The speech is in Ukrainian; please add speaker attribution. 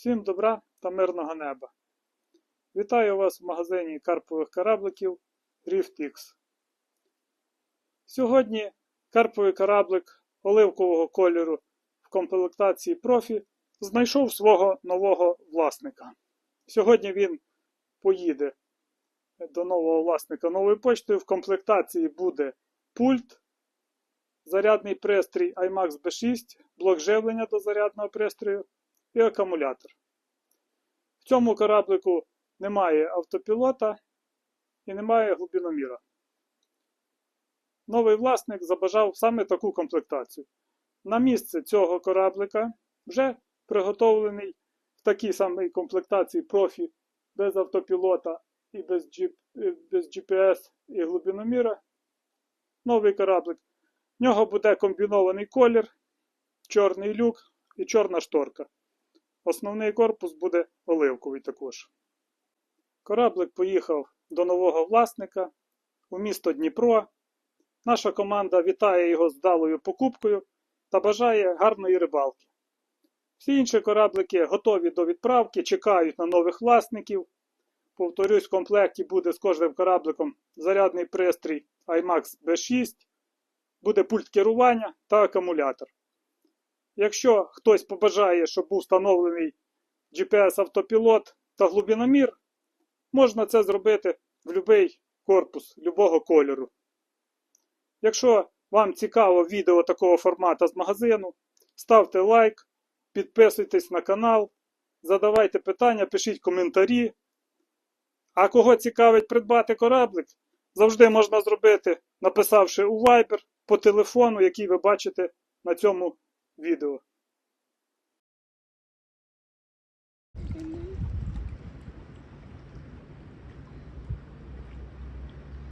Speaker 1: Всім добра та мирного неба. Вітаю вас в магазині карпових корабликів RiftX. Сьогодні карповий кораблик оливкового кольору в комплектації профі знайшов свого нового власника. Сьогодні він поїде до нового власника новою почтою. В комплектації буде пульт, зарядний пристрій iMax B6, блок живлення до зарядного пристрою і акумулятор. В цьому кораблику немає автопілота і немає глибиноміра. Новий власник забажав саме таку комплектацію. На місце цього кораблика вже приготовлений в такій самій комплектації профі без автопілота і без, без GPS і глибиноміра. Новий кораблик. В нього буде комбінований колір, чорний люк і чорна шторка. Основний корпус буде оливковий також. Кораблик поїхав до нового власника у місто Дніпро. Наша команда вітає його з вдалою покупкою та бажає гарної рибалки. Всі інші кораблики готові до відправки, чекають на нових власників. Повторюсь, в комплекті буде з кожним корабликом зарядний пристрій iMax B6, буде пульт керування та акумулятор. Якщо хтось побажає, щоб був встановлений GPS-автопілот та глибиномір, можна це зробити в будь-який корпус любого кольору. Якщо вам цікаво відео такого формату з магазину, ставте лайк, підписуйтесь на канал, задавайте питання, пишіть коментарі. А кого цікавить придбати кораблик, завжди можна зробити, написавши у Viber по телефону, який ви бачите на цьому відео.